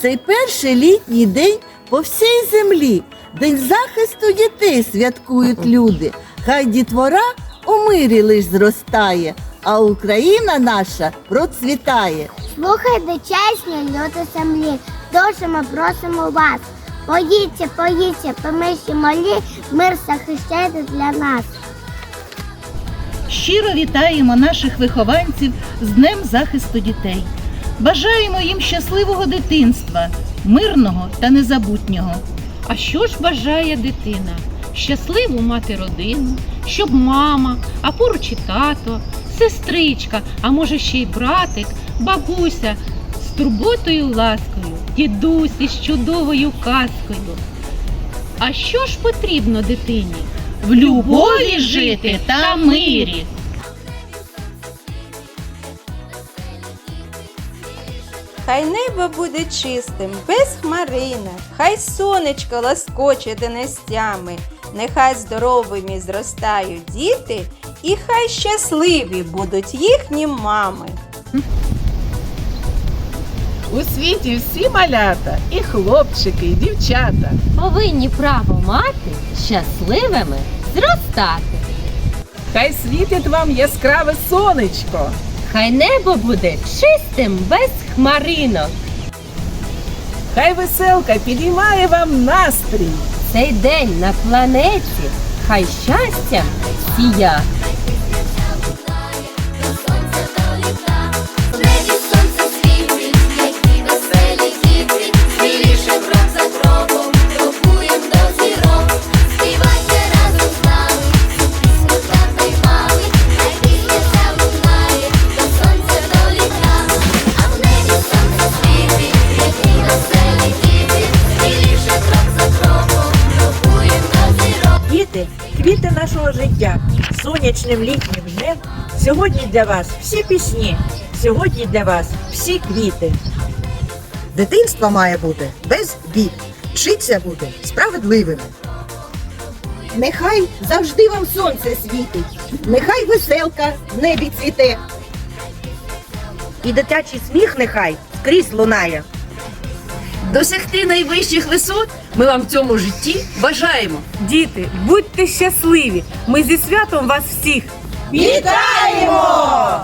Цей перший літній день по всій землі. День захисту дітей святкують люди. Хай дітвора у мирі лиш зростає, а Україна наша процвітає. Слухайте чесні люди землі, дуже ми просимо вас. Поїдьте, поїдьте, помиші малі, мир захищайте для нас. Щиро вітаємо наших вихованців з Днем захисту дітей. Бажаємо їм щасливого дитинства, мирного та незабутнього. А що ж бажає дитина? Щасливу мати родину, щоб мама, а поруч і тато, сестричка, а може ще й братик, бабуся з турботою ласкою, дідусь із чудовою казкою. А що ж потрібно дитині? В любові жити та мирі. Хай небо буде чистим, без хмаринок, хай сонечко ласкоче донестями, нехай здоровими зростають діти, і хай щасливі будуть їхні мами. У світі всі малята, і хлопчики, і дівчата. повинні право мати щасливими зростати. Хай світить вам яскраве сонечко. Хай небо буде чистим без хмаринок. Хай веселка підіймає вам настрій. Цей день на планеті хай щастям сія. Діти, квіти нашого життя, сонячним літнім днем. Сьогодні для вас всі пісні, сьогодні для вас всі квіти. Дитинство має бути без бід. Вчиться бути справедливими. Нехай завжди вам сонце світить, нехай веселка в небі цвіте. І дитячий сміх нехай скрізь лунає. Досягти найвищих висот ми вам в цьому житті бажаємо. Діти, будьте щасливі! Ми зі святом вас всіх! Вітаємо!